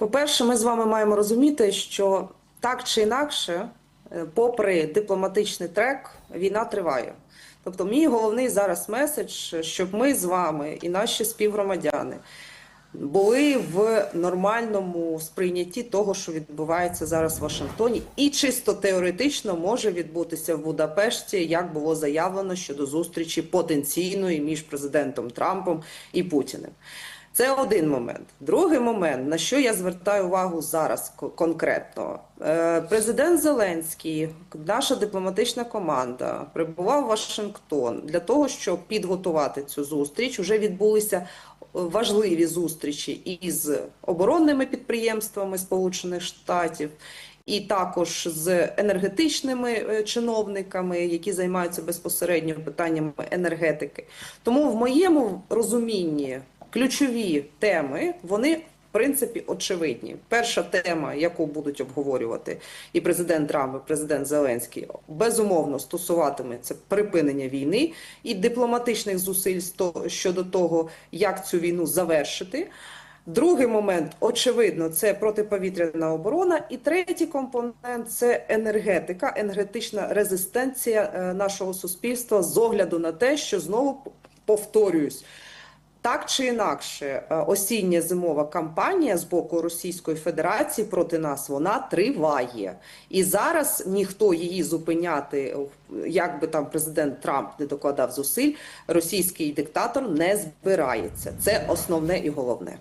По-перше, ми з вами маємо розуміти, що так чи інакше, е, попри дипломатичний трек, війна триває. Тобто, мій головний зараз меседж, щоб ми з вами і наші співгромадяни були в нормальному сприйнятті того, що відбувається зараз в Вашингтоні, і чисто теоретично може відбутися в Будапешті, як було заявлено щодо зустрічі потенційної між президентом Трампом і Путіним. Це один момент. Другий момент, на що я звертаю увагу зараз конкретно. Е, Президент Зеленський, наша дипломатична команда прибував в Вашингтон для того, щоб підготувати цю зустріч. Уже відбулися важливі зустрічі із оборонними підприємствами Сполучених Штатів. І також з енергетичними е, чиновниками, які займаються безпосередньо питаннями енергетики. Тому в моєму розумінні ключові теми вони в принципі очевидні. Перша тема, яку будуть обговорювати і президент Трамп, і президент Зеленський, безумовно стосуватиметься припинення війни і дипломатичних зусиль щодо того, як цю війну завершити. Другий момент, очевидно, це протиповітряна оборона. І третій компонент це енергетика, енергетична резистенція е, нашого суспільства з огляду на те, що знову повторююсь. Так чи інакше, е, осіння зимова кампанія з боку Російської Федерації проти нас вона триває, і зараз ніхто її зупиняти, як би там президент Трамп не докладав зусиль, російський диктатор не збирається. Це основне і головне.